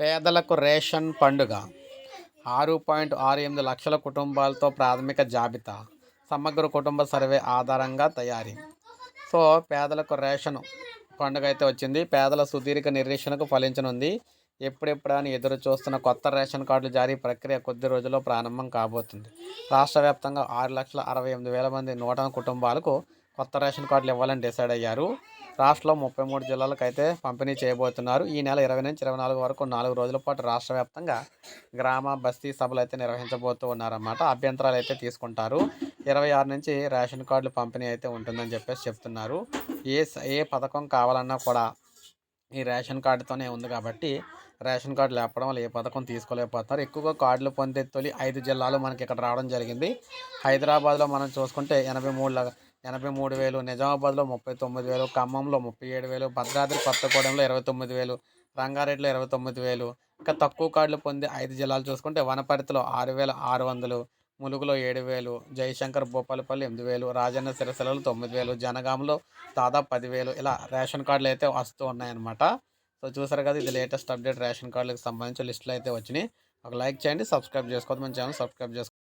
పేదలకు రేషన్ పండుగ. ఆరు పాయింట్ ఆరు ఎనిమిది లక్షల కుటుంబాలతో ప్రాథమిక జాబితా. సమగ్ర కుటుంబ సర్వే ఆధారంగా తయారీ. సో పేదలకు రేషన్ పండుగ అయితే వచ్చింది. పేదల సుదీర్ఘ నిరీక్షణకు ఫలించనుంది. ఎప్పుడెప్పుడని ఎదురు చూస్తున్న కొత్త రేషన్ కార్డుల జారీ ప్రక్రియ కొద్ది రోజుల్లో ప్రారంభం కాబోతుంది. రాష్ట్ర వ్యాప్తంగా ఆరు లక్షల అరవై ఎనిమిది వేల మంది నూట కుటుంబాలకు కొత్త రేషన్ కార్డులు ఇవ్వాలని డిసైడ్ అయ్యారు. రాష్ట్రంలో ముప్పై మూడు జిల్లాలకు అయితే పంపిణీ చేయబోతున్నారు. ఈ నెల ఇరవై నుంచి ఇరవై నాలుగు వరకు నాలుగు రోజుల పాటు రాష్ట్ర వ్యాప్తంగా గ్రామ బస్తీ సభలు అయితే నిర్వహించబోతూ ఉన్నారన్నమాట. అభ్యంతరాలు అయితే తీసుకుంటారు. ఇరవై ఆరు నుంచి రేషన్ కార్డులు పంపిణీ అయితే ఉంటుందని చెప్పేసి చెప్తున్నారు. ఏ స- ఏ పథకం కావాలన్నా కూడా ఈ రేషన్ కార్డుతోనే ఉంది కాబట్టి రేషన్ కార్డు లేపడం వల్ల ఏ పథకం తీసుకోలేకపోతున్నారు. ఎక్కువగా కార్డులు పొందే తొలి ఐదు జిల్లాలు మనకి ఇక్కడ రావడం జరిగింది. హైదరాబాద్లో మనం చూసుకుంటే ఎనభై మూడు ఎనభై మూడు వేలు నిజామాబాద్లో ముప్పై తొమ్మిది వేలు ఖమ్మంలో ముప్పై ఏడు వేలు భద్రాద్రి కొత్తగూడెంలో ఇరవై తొమ్మిది వేలు రంగారెడ్డిలో ఇరవై తొమ్మిది వేలు. ఇంకా తక్కువ కార్డులు పొందే ఐదు జిల్లాలు చూసుకుంటే వనపర్తిలో ఆరు వేల ఆరు వందలు ములుగులో ఏడు వేలు జయశంకర్ భూపాలపల్లి ఎనిమిది వేలు రాజన్న సిరసిలలో తొమ్మిది వేలు జనగాంలో దాదాపు పదివేలు ఇలా రేషన్ కార్డులు అయితే వస్తూ ఉన్నాయన్నమాట. సో చూసారు కదా ఇది లేటెస్ట్ అప్డేట్ రేషన్ కార్డులకు సంబంధించిన లిస్టులు అయితే వచ్చినాయి. ఒక లైక్ చేయండి సబ్స్క్రైబ్ చేసుకోవద్దు. మన ఛానల్ సబ్స్క్రైబ్ చేసుకోండి